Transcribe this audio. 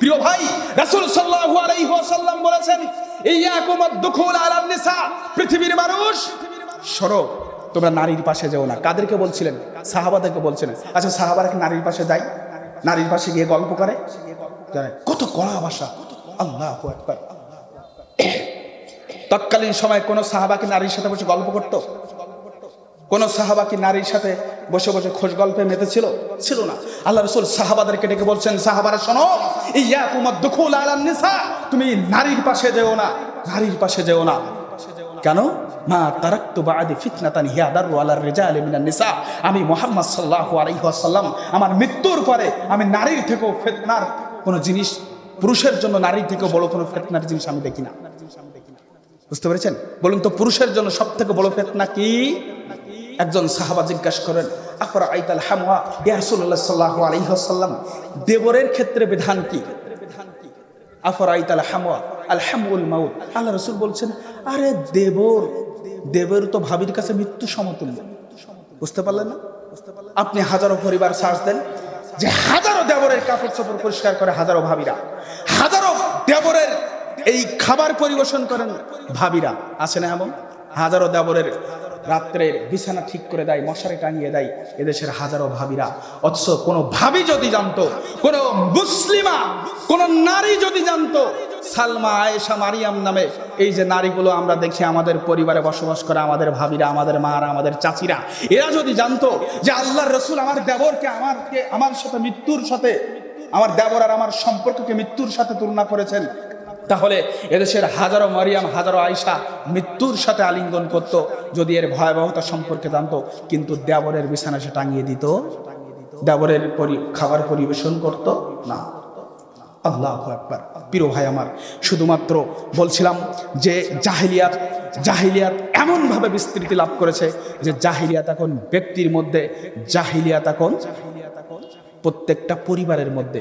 প্রিয় ভাই, রাসূল সাল্লাল্লাহু আলাইহি ওয়াসাল্লাম বলেছেন, ইয়াকুম আদ-দুখুল আলান নিসা পৃথিবীর মানুষ, সরো, তোমরা নারীর পাশে যেও না। কাদেরকে বলছিলেন? সাহাবাদেরকে বলছিলেন। আচ্ছা সাহাবারা কি নারীর পাশে যায়? নারীর পাশে গিয়ে গল্প করে? কত কড়া ভাষা। আল্লাহু আকবার। তৎকালীন সময় কোন সাহাবাকে নারীর সাথে বসে গল্প করতো? কোন সাহাবা কি নারীর সাথে বসে বসে খোঁজ গল্পে মেতেছিল? ছিল না। আল্লাহ রসুল সাহাবাদেরকে ডেকে বলছেন, সাহাবারা, শোনো ইয়া তোমার দুখুল আলান নিসা, তুমি নারীর পাশে যেও না, নারীর পাশে যেও না। কেন? মা তারাক্তু বাদি ফিতনাতান হিয়া দারু আলার রিজাল মিনান নিসা। আমি মুহাম্মদ সাল্লাল্লাহু আলাইহি আমার মৃত্যুর পরে আমি নারীর থেকেও ফিতনার কোনো জিনিস, পুরুষের জন্য নারীর থেকেও বড় কোনো ফিতনার জিনিস আমি দেখি না। বুঝতে পেরেছেন? বলুন তো, পুরুষের জন্য সব থেকে বড় ফেতনা কি? একজন সাহাবা জিজ্ঞাসা করেন আফরা আইতাল হামওয়া? ইয়া রাসূলুল্লাহ সাল্লাল্লাহু আলাইহি ওয়াসাল্লাম, দেবরের ক্ষেত্রে বিধান কি? আফরা আইতাল হামওয়া, আল হামউল মাউত। আল্লাহ রসুল বলছেন, আরে দেবর দেবর তো ভাবির কাছে মৃত্যু সমতুল্য। বুঝতে পারলেন না? আপনি হাজারো পরিবার সার্চ দেন, যে হাজারো দেবরের কাপড় চোপড় পরিষ্কার করে হাজারো ভাবিরা, হাজারো দেবরের এই খাবার পরিবেশন করেন ভাবিরা। আছে না এমন? হাজারো দেবরের রাত্রের বিছানা ঠিক করে দেয়, মশারি টাঙিয়ে দেয় এদেশের হাজারো ভাবিরা। অথচ কোনো ভাবি যদি জানতো, কোন মুসলিমা, কোন নারী যদি জানতো, সালমা, আয়েশা, মারিয়াম নামে এই যে নারীগুলো আমরা দেখি আমাদের পরিবারে বসবাস করে, আমাদের ভাবিরা, আমাদের মারা, আমাদের চাচিরা, এরা যদি জানতো যে আল্লাহর রসুল আমার দেবরকে, আমারকে, আমার সাথে মৃত্যুর সাথে, আমার দেবর আর আমার সম্পর্ককে মৃত্যুর সাথে তুলনা করেছেন তাহলে এদেশের হাজারো মারিয়াম, হাজারো আয়সা মৃত্যুর সাথে আলিঙ্গন করত, যদি এর ভয়াবহতা সম্পর্কে জানতো। কিন্তু দেবরের বিছানা সে টাঙিয়ে দিত। দেবরের পরি খাবার পরিবেশন করত না। আল্লাহ একবার প্রিয় ভাই আমার, শুধুমাত্র বলছিলাম যে জাহিলিয়াত জাহিলিয়াত এমনভাবে বিস্তৃতি লাভ করেছে যে জাহিলিয়াত এখন ব্যক্তির মধ্যে, জাহিলিয়াত এখন প্রত্যেকটা পরিবারের মধ্যে